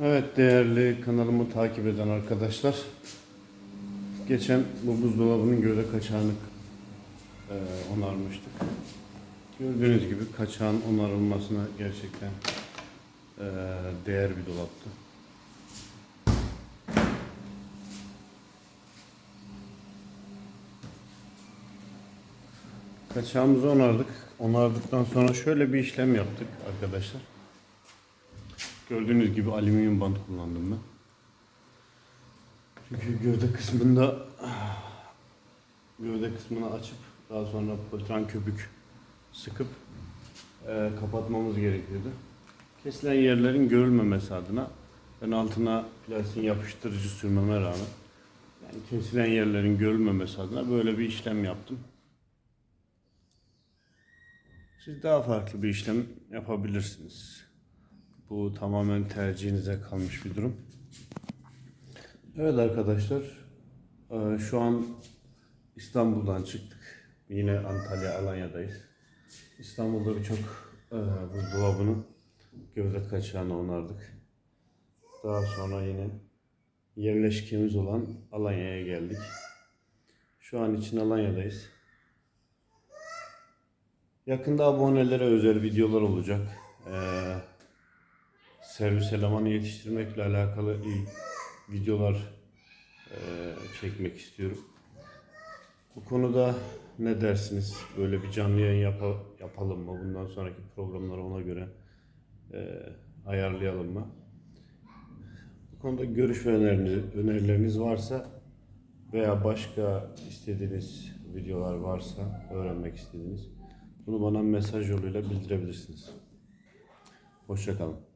Evet değerli kanalımı takip eden arkadaşlar. Geçen bu buzdolabının gövde kaçağını e, onarmıştık. Gördüğünüz gibi kaçağın onarılmasına gerçekten e, değer bir dolaptı. Kaçağımızı onardık. Onardıktan sonra şöyle bir işlem yaptık arkadaşlar. Gördüğünüz gibi alüminyum bant kullandım ben. Çünkü gövde kısmında gövde kısmını açıp daha sonra politran köpük sıkıp e, kapatmamız gerekiyordu. Kesilen yerlerin görülmemesi adına ben altına plastik yapıştırıcı sürmeme rağmen yani kesilen yerlerin görülmemesi adına böyle bir işlem yaptım. Siz daha farklı bir işlem yapabilirsiniz. Bu tamamen tercihinize kalmış bir durum. Evet arkadaşlar, eee, şu an İstanbul'dan çıktık. Yine Antalya, Alanya'dayız. İstanbul'da birçok eee, buzdolabını gövde kaçağına onardık. Daha sonra yine yerleşkemiz olan Alanya'ya geldik. Şu an için Alanya'dayız. Yakında abonelere özel videolar olacak. Ee, servis elemanı yetiştirmekle alakalı iyi videolar e, çekmek istiyorum. Bu konuda ne dersiniz? Böyle bir canlı yayın yapa- yapalım mı? Bundan sonraki programları ona göre e, ayarlayalım mı? Bu konuda görüş ve önerileriniz, önerileriniz varsa veya başka istediğiniz videolar varsa öğrenmek istediğiniz bunu bana mesaj yoluyla bildirebilirsiniz. Hoşçakalın.